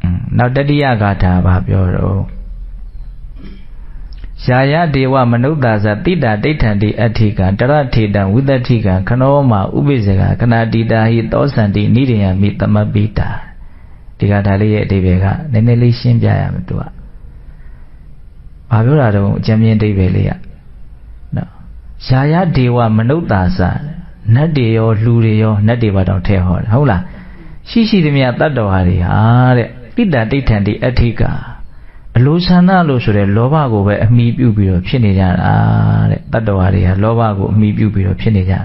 อืมနောက်တတိယဂါထာဘာပြောတော့ ယာယဒေဝမနုဿာဇတိတာဒိဋ္ဌံတိအဋ္ဌိကံတရထေတံဝိသတိကံခနောမဥပိစေကခဏတိတာဟိသောစန္တိနိရိယမိသမပိတာဒီကဒါလေးရဲ့အဓိပ္ပာယ်ကနည်းနည်းလေးရှင်းပြရမယ်သူကဘာပြောတာတော့အကျဉ်းပြင်းအဓိပ္ပာယ်လေးကနော်ယာယဒေဝမနုဿာဇနတ်တွေရောလူတွေရောနတ်တွေပါတော့ထဲဟောတယ်ဟုတ်လားရှိရှိသမျှတတ္တဝါတွေဟာတဲ့တိတာဒိဋ္ဌံတိအဋ္ဌိက အလိုဆန္ဒလို့ဆိုတဲ့လောဘကိုပဲအမိပြုပြီးတော့ဖြစ်နေကြတာတဲ့တတ္တဝါတွေဟာလောဘကိုအမိပြုပြီးတော့ဖြစ်နေကြတာ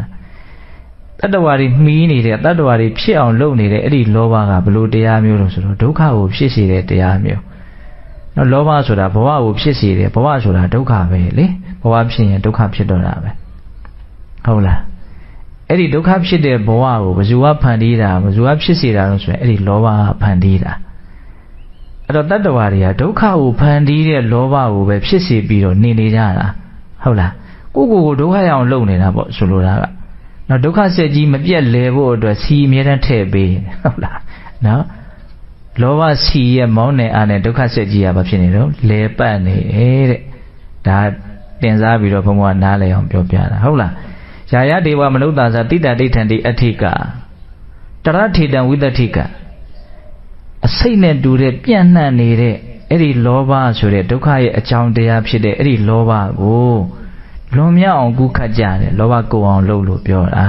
တတ္တဝါတွေမှီးနေတဲ့တတ္တဝါတွေဖြစ်အောင်လုပ်နေတဲ့အဲ့ဒီလောဘကဘလို့တရားမျိုးလို့ဆိုတော့ဒုက္ခကိုဖြစ်စေတဲ့တရားမျိုးနော်လောဘဆိုတာဘဝကိုဖြစ်စေတယ်ဘဝဆိုတာဒုက္ခပဲလေဘဝဖြစ်ရင်ဒုက္ခဖြစ်တော့တာပဲဟုတ်လားအဲ့ဒီဒုက္ခဖြစ်တဲ့ဘဝကိုဘယ်သူကဖန်တီးတာဘယ်သူကဖြစ်စေတာလို့ဆိုရင်အဲ့ဒီလောဘကဖန်တီးတာ အဲ့တော့တတ္တဝါတွေကဒုက္ခကိုဖန်တီးတဲ့လောဘကိုပဲဖြစ်စေပြီးတော့နေနေကြတာဟုတ်လားကိုကိုကိုဒုက္ခရအောင်လုပ်နေတာပေါ့ဆိုလိုတာကနော်ဒုက္ခဆက်ကြီးမပြတ်လဲဖို့အတွက်စီအမြဲတမ်းထည့်ပေးဟုတ်လားနော်လောဘစီရဲ့မောင်းနေအားနဲ့ဒုက္ခဆက်ကြီးကဘာဖြစ်နေတော့လဲပတ်နေတယ်တဲ့ဒါတင်စားပြီးတော့ဘုံဘဝနားလဲအောင်ပြောပြတာဟုတ်လားယာယဒေဝမနုဿာဇတိတဒိဋ္ဌံတိအဋ္ဌိကတရထေတံဝိသတိက အစိတ်နဲ့တူတဲ့ပြန့်နှံ့နေတဲ့အဲ့ဒီလောဘဆိုတဲ့ဒုက္ခရဲ့အကြောင်းတရားဖြစ်တဲ့အဲ့ဒီလောဘကိုလွန်မြောက်အောင်ကုခတ်ကြတယ်လောဘကိုအောင်လုပ်လို့ပြောတာ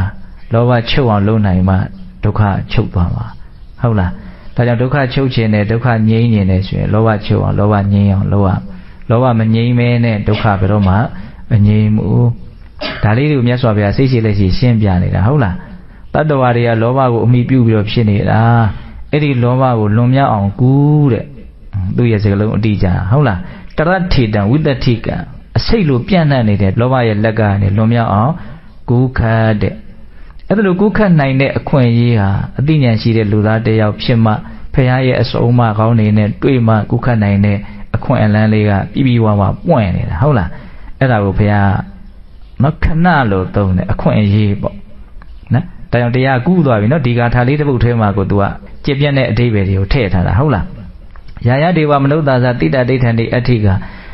လောဘချုပ်အောင်လုပ်နိုင်မှဒုက္ခချုပ်သွားမှာဟုတ်လားဒါကြောင့်ဒုက္ခချုပ်ခြင်းနဲ့ဒုက္ခငြိမ်းခြင်းနဲ့ဆိုရင်လောဘချုပ်အောင်လောဘငြိမ်းအောင်လုပ်ရလောဘမငြိမ်းမဲနဲ့ဒုက္ခဘယ်တော့မှမငြိမ်းဘူးဒါလေးတွေကိုမြတ်စွာဘုရားစိတ်ရှိလက်ရှိရှင်းပြနေတာဟုတ်လားတတ္တဝါတွေကလောဘကိုအမိပြုပြီးတော့ဖြစ်နေတာ အဲ့ဒီလောဘကိုလွန်မြောက်အောင်ကူးတဲ့သူ့ရဲ့စကားလုံးအတိအကျဟုတ်လားတရထေတံဝိတ္တိကံအစိတ်လိုပြန့်နှံ့နေတဲ့လောဘရဲ့လက်ကနေလွန်မြောက်အောင်ကူးခတ်တဲ့အဲ့ဒါလိုကူးခတ်နိုင်တဲ့အခွင့်အရေးဟာအသိဉာဏ်ရှိတဲ့လူသားတစ်ယောက်ဖြစ်မှဖခင်ရဲ့အစုံအမကောင်းနေနဲ့တွေ့မှကူးခတ်နိုင်တဲ့အခွင့်အလန်းလေးကပြီးပြီးဝါဝါပွင့်နေတာဟုတ်လားအဲ့ဒါကိုဖခင်မခဏလို့သုံးတယ်အခွင့်အရေးပေါ့နော် ဒါကြောင့်တရားကူးသွားပြီနော်ဒီကာထာလေးတစ်ပုဒ်ထဲမှာကို तू ကကြည်ပြတ်တဲ့အဓိပ္ပာယ်တွေကိုထည့်ထားတာဟုတ်လားယာယဒေဝမနုဿာဇတိတဒိဋ္ဌံတိအဋ္ဌိက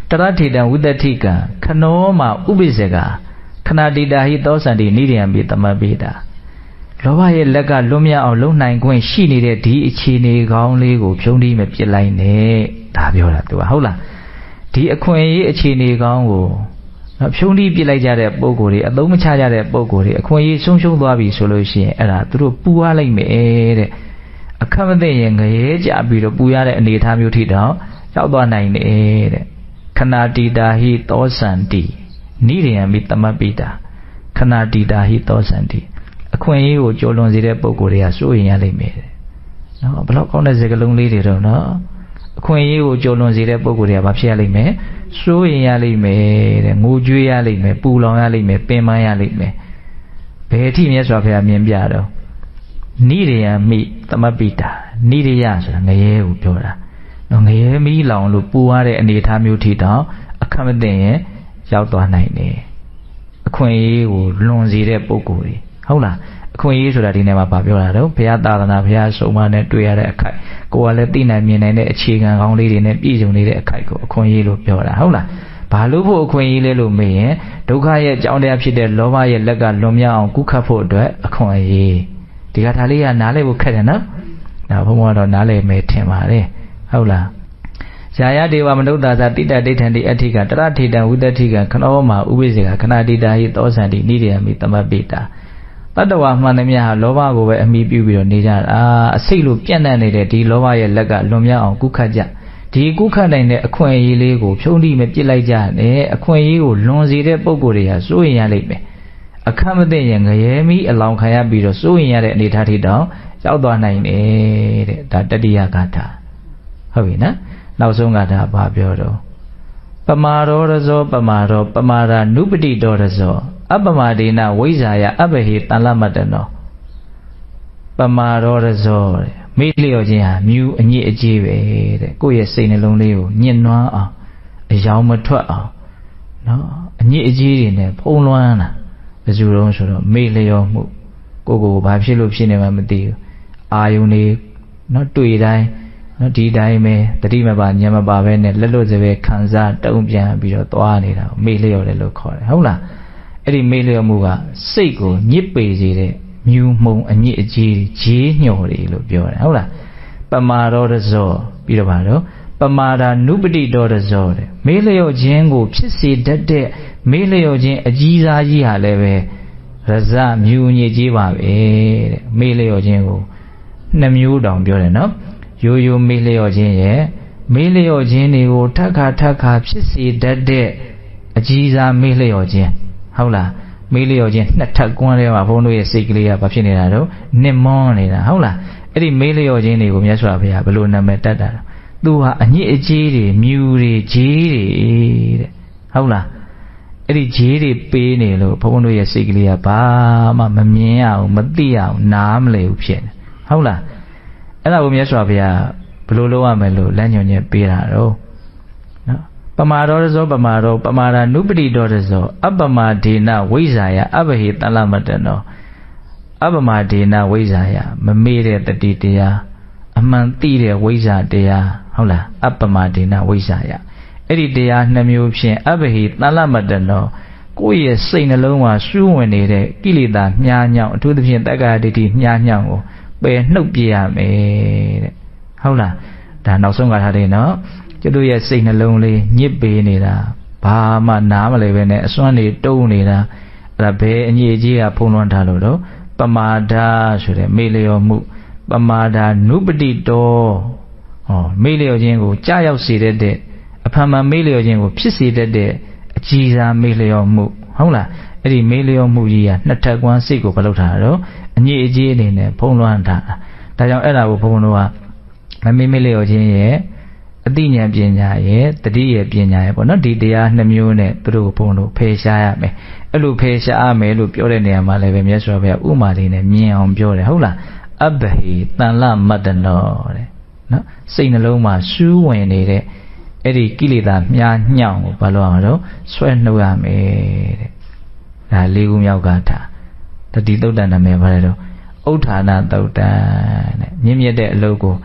တရထေတံဝိတ္တိကံခနောမဥပိစေကခဏတိတာဟိသောစန္တိနိရိယံပိတမပိတာလောဘရဲ့လက်ကလွတ်မြောက်အောင်လုံနိုင်ခွင့်ရှိနေတဲ့ဒီအခြေအနေကောင်းလေးကိုဖြုံးပြီးမပြစ်လိုက်နဲ့ဒါပြောတာ तू ဟုတ်လားဒီအခွင့်အရေးအခြေအနေကောင်းကို နော်ဖြုံးတီးပြစ်လိုက်ကြတဲ့ပုံကိုယ်တွေအသုံးမချကြတဲ့ပုံကိုယ်တွေအခွင့်အရေးဆုံးရှုံးသွားပြီဆိုလို့ရှိရင်အဲ့ဒါသူတို့ပူရလိုက်မယ်တဲ့အခက်မသိရင်ငရဲကြပြီးတော့ပူရတဲ့အနေအထားမျိုးထိတောင်ရောက်သွားနိုင်တယ်တဲ့ခဏတိတာဟိသောစန္တိနိရိယံမိတမပိတာခဏတိတာဟိသောစန္တိအခွင့်အရေးကိုကြော်လွန်စေတဲ့ပုံကိုယ်တွေကစိုးရင်ရလိမ့်မယ်တဲ့နော်ဘလောက်ကောင်းတဲ့စကားလုံးလေးတွေတော့နော် အခွင့်အရေးကိုကြော်လွန်စေတဲ့ပုံကိုယ်တွေကဘာဖြစ်ရလိမ့်မယ်စိုးရင်ရလိမ့်မယ်တဲ့ငိုကြွေးရလိမ့်မယ်ပူလောင်ရလိမ့်မယ်ပင်ပန်းရလိမ့်မယ်ဘယ်အထိမြတ်စွာဘုရားမြင်ပြတော့နိရိယမိသမပိတာနိရိယဆိုတာငရဲကိုပြောတာနော်ငရဲမီးလောင်လို့ပူရတဲ့အနေအထားမျိုးထိတောင်အခက်မသိရင်ရောက်သွားနိုင်တယ်အခွင့်အရေးကိုလွန်စေတဲ့ပုံကိုယ်တွေဟုတ်လား အခွင့်အရေးဆိုတာဒီနေ့မှာဗာပြောတာတော့ဘုရားသာသနာဘုရားဆုံးမနဲ့တွေ့ရတဲ့အခိုက်ကိုယ်ကလည်းသိနိုင်မြင်နိုင်တဲ့အခြေခံကောင်းလေးတွေနဲ့ပြည့်စုံနေတဲ့အခိုက်ကိုအခွင့်အရေးလို့ပြောတာဟုတ်လားဘာလို့ဖို့အခွင့်အရေးလဲလို့မေးရင်ဒုက္ခရဲ့အကြောင်းတရားဖြစ်တဲ့လောဘရဲ့လက်ကလွန်မြောက်အောင်ကုခတ်ဖို့အတွက်အခွင့်အရေးဒီကထာလေးကနားလည်ဖို့ခက်တယ်နော်ဒါဘုံဘုံကတော့နားလည်မယ်ထင်ပါတယ်ဟုတ်လားဇာယဒေဝမနုဿာသတိတဒိဋ္ဌံတိအဋ္ဌိကတရထေတံဝိတ္တိကခနောမဥပိစေကခဏတိတာဟိသောစန္တိနိရိယမိသမပိတာ တတ္တဝါမှန်သမျှဟာလောဘကိုပဲအမိပြုပြီးတော့နေကြတာအစိတ်လိုပြန့်နှံ့နေတဲ့ဒီလောဘရဲ့လက်ကလွန်မြောက်အောင်ကုခတ်ကြဒီကုခတ်နိုင်တဲ့အခွင့်အရေးလေးကိုဖြုံးတိမပြစ်လိုက်ကြနဲ့အခွင့်အရေးကိုလွန်စေတဲ့ပုံကိုယ်တွေဟာစိုးရင်ရလိမ့်မယ်အခက်မသိရင်ငရဲမီအလောင်းခံရပြီးတော့စိုးရင်ရတဲ့အနေအထားထိတောင်ရောက်သွားနိုင်တယ်တဲ့ဒါတတိယဂါထာဟုတ်ပြီနော်နောက်ဆုံးဂါထာဘာပြောတော့ ပမာရောရဇောပမာရောပမာရာနုပတိတော်ရဇောအပမဒေနဝိဇာယအဘဟိတန်လမတ္တနောပမာရောရဇောတဲ့မေ့လျော့ခြင်းဟာမြူအညစ်အကြေးပဲတဲ့ကိုယ့်ရဲ့စိတ်နှလုံးလေးကိုညှဉ်းနှွမ်းအောင်အယောင်မထွက်အောင်နော်အညစ်အကြေးတွေနဲ့ဖုံးလွှမ်းတာဘယ်သူတုံးဆိုတော့မေ့လျော့မှုကိုယ့်ကိုယ်ဘာဖြစ်လို့ဖြစ်နေမှမသိဘူးအာယုန်တွေနော်တွေ့တိုင်း နော်ဒီတိုင်းပဲတတိမပါညံမပါပဲနဲ့လက်လွတ်စပယ်ခံစားတုံ့ပြန်ပြီးတော့သွားနေတာကိုမေ့လျော့တယ်လို့ခေါ်တယ်ဟုတ်လားအဲ့ဒီမေ့လျော့မှုကစိတ်ကိုညစ်ပေစေတဲ့မြူမှုံအညစ်အကြေးဂျေးညှော်တွေလို့ပြောတယ်ဟုတ်လားပမာရောရဇောပြီးတော့ပါတော့ပမာဒာနုပတိတော်ရဇောတဲ့မေးလျော့ခြင်းကိုဖြစ်စေတတ်တဲ့မေးလျော့ခြင်းအကြီးစားကြီးဟာလည်းပဲရဇမြူညစ်ကြီးပါပဲတဲ့မေးလျော့ခြင်းကိုနှစ်မျိုးတောင်ပြောတယ်နော် ရိုးရိုးမေးလျော့ခြင်းရဲ့မေးလျော့ခြင်းတွေကိုထပ်ခါထပ်ခါဖြစ်စေတတ်တဲ့အကြီးစားမေးလျော့ခြင်းဟုတ်လားမေးလျော့ခြင်းနှစ်ထပ်ကွန်းထဲမှာဘုန်းတို့ရဲ့စိတ်ကလေးကဘာဖြစ်နေတာတော့နစ်မွန်းနေတာဟုတ်လားအဲ့ဒီမေးလျော့ခြင်းတွေကိုမြတ်စွာဘုရားဘယ်လိုနာမည်တတ်တာသူဟာအညစ်အကြေးတွေမြူတွေဂျေးတွေတဲ့ဟုတ်လားအဲ့ဒီဂျေးတွေပေးနေလို့ဘုန်းတို့ရဲ့စိတ်ကလေးကဘာမှမမြင်ရအောင်မသိရအောင်နားမလည်ဘူးဖြစ်နေဟုတ်လား အဲ့ဒါကိုမြတ်စွာဘုရားဘယ်လိုလုပ်ရမလဲလို့လမ်းညွှန်ချက်ပေးတာတော့နော်ပမာရောဇောပမာရောပမာရာနုပတိတော်ဇောအပမဒေနဝိဇ္ဇာယအဘဟိတလမတနောအပမဒေနဝိဇ္ဇာယမမေ့တဲ့တတိတရားအမှန်သိတဲ့ဝိဇ္ဇာတရားဟုတ်လားအပမဒေနဝိဇ္ဇာယအဲ့ဒီတရားနှမျိုးဖြင့်အဘဟိတလမတနောကိုယ့်ရဲ့စိတ်နှလုံးမှာရှုဝင်နေတဲ့ကိလေသာမြားညောင်အထူးသဖြင့်တက္ကရာဒိဋ္ဌိမြားညောင်ကို ပယ်နှုတ်ပြရမယ်တဲ့ဟုတ်လားဒါနောက်ဆုံးကထားတယ်နော်ကျွတ်တို့ရဲ့စိတ်နှလုံးလေးညစ်ပေနေတာဘာမှနားမလဲပဲနဲ့အစွမ်းတွေတုံးနေတာအဲ့ဒါဘယ်အညစ်အကြေးကဖုံးလွှမ်းထားလို့တော့ပမာဒဆိုတဲ့မေ့လျော်မှု ပမာဒနုပတိတောဟောမေ့လျော်ခြင်းကိုကြားရောက်စေတဲ့အဖန်မှန်မေ့လျော်ခြင်းကိုဖြစ်စေတတ်တဲ့အကြီးစားမေ့လျော်မှု ဟုတ်လားအဲ့ဒီမေးလျောမှုကြီးကနှစ်ထပ်ကွမ်းစိတ်ကိုမလုပ်တာတော့အညစ်အကြေးအနေနဲ့ဖုံးလွှမ်းထားတာဒါကြောင့်အဲ့ဒါကိုဘုန်းဘုန်းတို့ကမမေးမေးလျောခြင်းရဲ့အတိညာပညာရဲ့တတိယပညာရဲ့ပေါ့နော်ဒီတရားနှစ်မျိုးနဲ့သူတို့ဘုန်းတို့ဖယ်ရှားရမယ်အဲ့လိုဖယ်ရှားရမယ်လို့ပြောတဲ့နေရာမှာလည်းပဲမြတ်စွာဘုရားဥမာလေးနဲ့မြင်အောင်ပြောတယ်ဟုတ်လားအဘဟိတန်လမတ္တနောတဲ့နော်စိတ်နှလုံးမှာစူးဝင်နေတဲ့ အဲ့ဒီကိလေသာမြားညောင်ကိုဘာလို့အောင်တော့ဆွဲနှုတ်ရမယ်တဲ့ဒါလေးခုမြောက်ကထာတတိသုတ်တန်နာမည်ဘာလဲတော့ဥဋ္ဌာဏသုတ်တန်တဲ့မြင့်မြတ်တဲ့အလုပ်ကို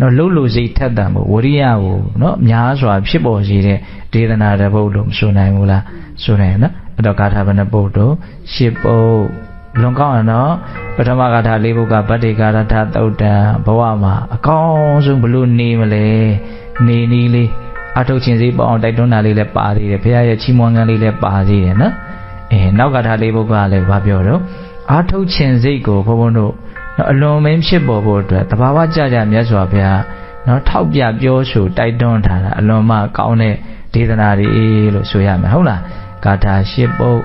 နော်လှုပ်လို့စိတ်ထက်တန်ဖို့ဝရိယကိုနော်များစွာဖြစ်ပေါ်စေတဲ့ဒေသနာတပုတ်လို့မဆိုနိုင်ဘူးလားဆိုနိုင်နော်အဲ့တော့ဂါထာဘယ်နှပုတ်တော့ရှစ်ပုတ်လွန်ကောင်းရနော်ပထမဂါထာလေးပုဒ်ကဗတ္တိကာရထသုတ်တံဘဝမှာအကောင်းဆုံးဘလို့နေမလဲနေနီးလေး အထုတ်ခြင်းစိပေါအောင်တိုက်တွန်းတာလေးလည်းပါသေးတယ်ဘုရားရဲ့ချီးမွမ်းခန်းလေးလည်းပါသေးတယ်နော်အဲနောက်ကထာလေးပုဒ်ကလည်းဘာပြောတော့အာထုတ်ခြင်းစိတ်ကိုဘုန်းဘုန်းတို့အလွန်မင်းဖြစ်ပေါ်ဖို့အတွက်တဘာဝကြကြမြတ်စွာဘုရားနော်ထောက်ပြပြောဆိုတိုက်တွန်းထားတာအလွန်မှကောင်းတဲ့ဒေသနာတွေလို့ဆိုရမယ်ဟုတ်လားဂါထာရှစ်ပုဒ်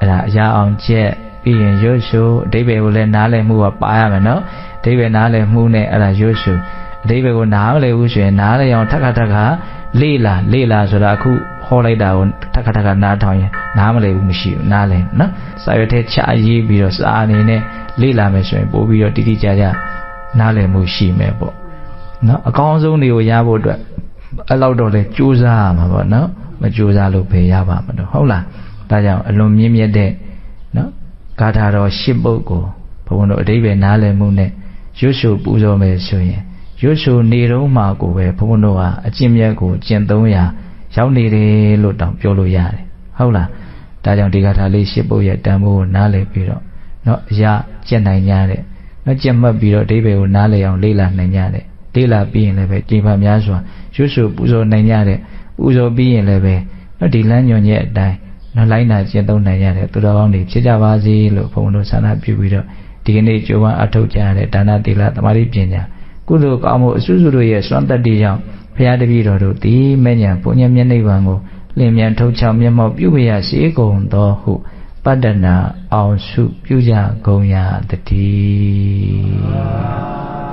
အဲ့ဒါအရာအောင်ကျက်ပြီးရင်ရွတ်ဆိုအဓိပ္ပာယ်ကိုလည်းနားလည်မှုကပါရမယ်နော်အဓိပ္ပာယ်နားလည်မှုနဲ့အဲ့ဒါရွတ်ဆိုအဓိပ္ပာယ်ကိုနားမလည်ဘူးဆိုရင်နားလည်အောင်ထပ်ခါထပ်ခါ လေ့လာလေ့လာဆိုတာအခုဟောလိုက်တာကိုထပ်ခါထပ်ခါနားထောင်ရင်နားမလည်ဘူးမရှိဘူးနားလည်နော်စာရွက်ထဲချရေးပြီးတော့စာအနေနဲ့လေ့လာမယ်ဆိုရင်ပို့ပြီးတော့တိတိကျကျနားလည်မှုရှိမယ်ပေါ့နော်အကောင်းဆုံးတွေကိုရဖို့အတွက်အဲ့လောက်တော့လေကြိုးစားရမှာပေါ့နော်မကြိုးစားလို့ဘယ်ရပါမလို့ဟုတ်လားဒါကြောင့်အလွန်မြင့်မြတ်တဲ့နော်ဂါထာတော်ရှစ်ပုဒ်ကိုဘုန်းတော်အတိပ္ပယ်နားလည်မှုနဲ့ရွတ်ဆိုပူဇော်မယ်ဆိုရင် ရွတ်ဆိုနေတော့မှကိုပဲဘုန်းတော်ကအကျင့်မြတ်ကိုကျင့်သုံးရာရောက်နေတယ်လို့တောင်ပြောလို့ရတယ်ဟုတ်လားဒါကြောင့်ဒီဂါထာလေးရှစ်ပုဒ်ရဲ့တန်ဖိုးကိုနားလည်ပြီးတော့နော်အရာကျင့်နိုင်ကြတဲ့နော်ကျင့်မှတ်ပြီးတော့အတိပ္ပယ်ကိုနားလည်အောင်လေ့လာနိုင်ကြတဲ့လေ့လာပြီးရင်လည်းပဲကြည်ပါများစွာရွတ်ဆိုပူဇော်နိုင်ကြတဲ့ပူဇော်ပြီးရင်လည်းပဲနော်ဒီလမ်းညွန်ရဲ့အတိုင်းနော်လိုက်နာကျင့်သုံးနိုင်ရတဲ့သူတော်ကောင်းတွေဖြစ်ကြပါစေလို့ဘုန်းတော်ဆန္ဒပြုပြီးတော့ဒီကနေ့ကြိုးပမ်းအထောက်ကြရတဲ့ဒါနသီလသမာဓိပညာ ကုသိုလ်ကောင်းမှုအစွစုတို့ရဲ့စွမ်းတတ္တိကြောင့်ဘုရားတပည့်တော်တို့ဒီမဲ့ညာပုညမျက်နှိဗ္ဗာန်ကိုလင်းမြန်ထုတ်ချောင်မျက်မှောက်ပြုဝရရှိကုန်သောဟုပတ္တနာအောင်စုပြုကြကုန်ရာတည်း